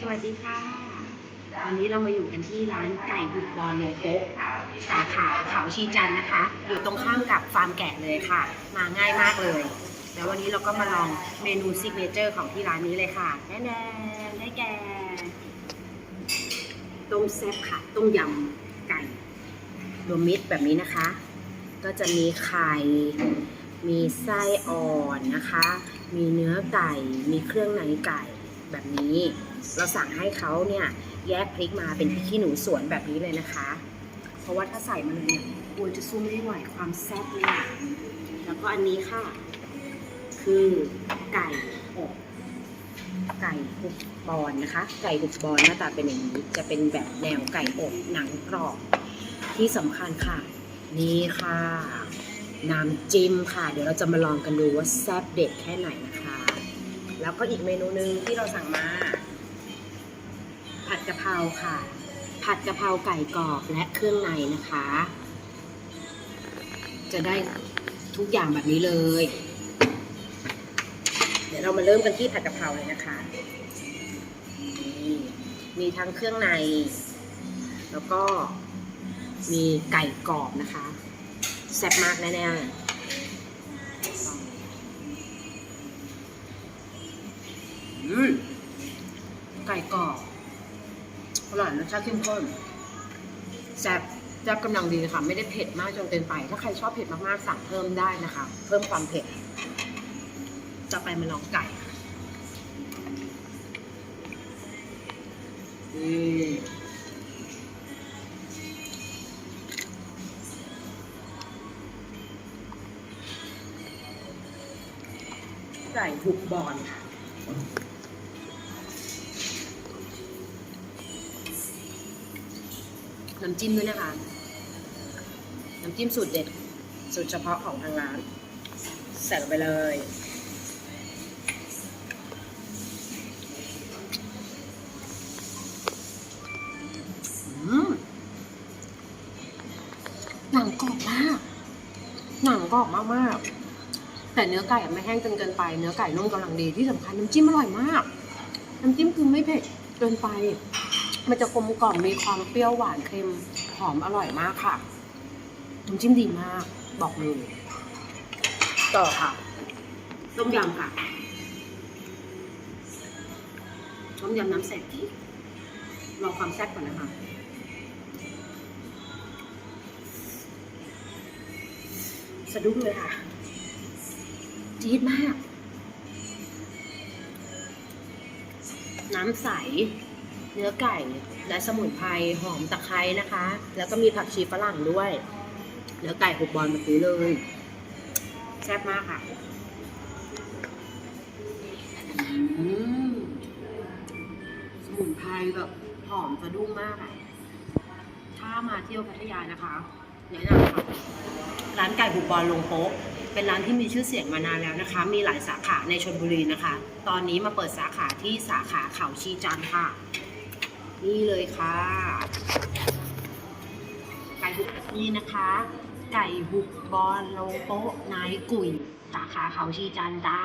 สวัสดีค่ะ วันนี้เรามาอยู่กันที่ร้านไก่บุกบอลโลโกสาขาเขาชีจันนะคะ อยู่ตรงข้ามกับฟาร์มแกะเลยค่ะ มาง่ายมากเลย แล้ววันนี้เราก็มาลองเมนูซิกเนเจอร์ของที่ร้านนี้เลยค่ะแน่ๆได้แก่ต้มแซ่บค่ะ ต้มยำไก่รวมมิตรแบบนี้นะคะ ก็จะมีไข่ มีไส้อ่อนนะคะ มีเนื้อไก่ มีเครื่องในไก่ แบบนี้ เราสั่งให้เขาเนี่ยแยกพริกมาเป็นพริกขี้หนูสวนแบบนี้เลยนะคะ เพราะว่าถ้าใส่มาเลยเนี่ยกลัวจะสู้ไม่ไหวความแซ่บเลยแล้วก็อันนี้ค่ะ คือไก่อบไก่บุกบอลนะคะ ไก่บุกบอลหน้าตาเป็นอย่างนี้ จะเป็นแบบแนวไก่อบหนังกรอบ ที่สำคัญค่ะ นี่ค่ะ น้ำจิ้มค่ะ เดี๋ยวเราจะมาลองกันดูว่าแซ่บเด็ดแค่ไหนนะคะ แล้วก็อีกเมนูหนึ่งที่เราสั่งมา ผัดกะเพราค่ะ ผัดกะเพราไก่กรอบและเครื่องในนะคะ จะได้ทุกอย่างแบบนี้เลย เดี๋ยวเรามาเริ่มกันที่ผัดกะเพราเลยนะคะมีทั้งเครื่องใน แล้วก็มีไก่กรอบนะคะแซ่บมากแน่ๆอืม ไก่กรอบอร่อยรสชาติเข้มข้นแซ่บแซ่บกำลังดีค่ะ ไม่ได้เผ็ดมากจนเกินไป ถ้าใครชอบเผ็ดมากๆสั่งเพิ่มได้นะคะ เพิ่มความเผ็ด จะไปมาลองไก่ค่ะนี่ไก่บุกบอลค่ะ น้ำจิ้มด้วยนะคะ น้ำจิ้มสูตรเด็ด สูตรเฉพาะของทางร้าน ใส่ลงไปเลยอืมหนังกรอบมาก หนังกรอบมากๆ แต่เนื้อไก่ไม่แห้งจนเกินไป เนื้อไก่นุ่มกำลังดีที่สำคัญน้ำจิ้มอร่อยมาก น้ำจิ้มคือไม่เผ็ดเกินไป มันจะกลมกล่อมมีความเปรี้ยวหวานเค็มหอมอร่อยมากค่ะน้ำจิ้มดีมาก บอกเลยต่อค่ะต้มยำค่ะต้มยำน้ำใสที่รอความแซ่บก่อนนะคะสะดุ้งเลยค่ะ จี๊ดมาก น้ำใส เนื้อไก่และสมุนไพรหอมตะไคร้นะคะ แล้วก็มีผักชีฝรั่งด้วย เนื้อไก่หกบอลแบบนี้เลยแซ่บมากค่ะสมุนไพรแบบหอมสะดุ้งมากอะถ้ามาเที่ยวพัทยานะคะแนะนำค่ะร้านไก่บุกบอลลงโป๊ะเป็นร้านที่มีชื่อเสียงมานานแล้วนะคะ มีหลายสาขาในชนบุรีนะคะ ตอนนี้มาเปิดสาขาที่สาขาเขาชีจันค่ะ นี่เลยค่ะ ไก่บุกนี่นะคะ ไก่บุกบอลลโปะนายกุยสาขาเขาชีจันจ้า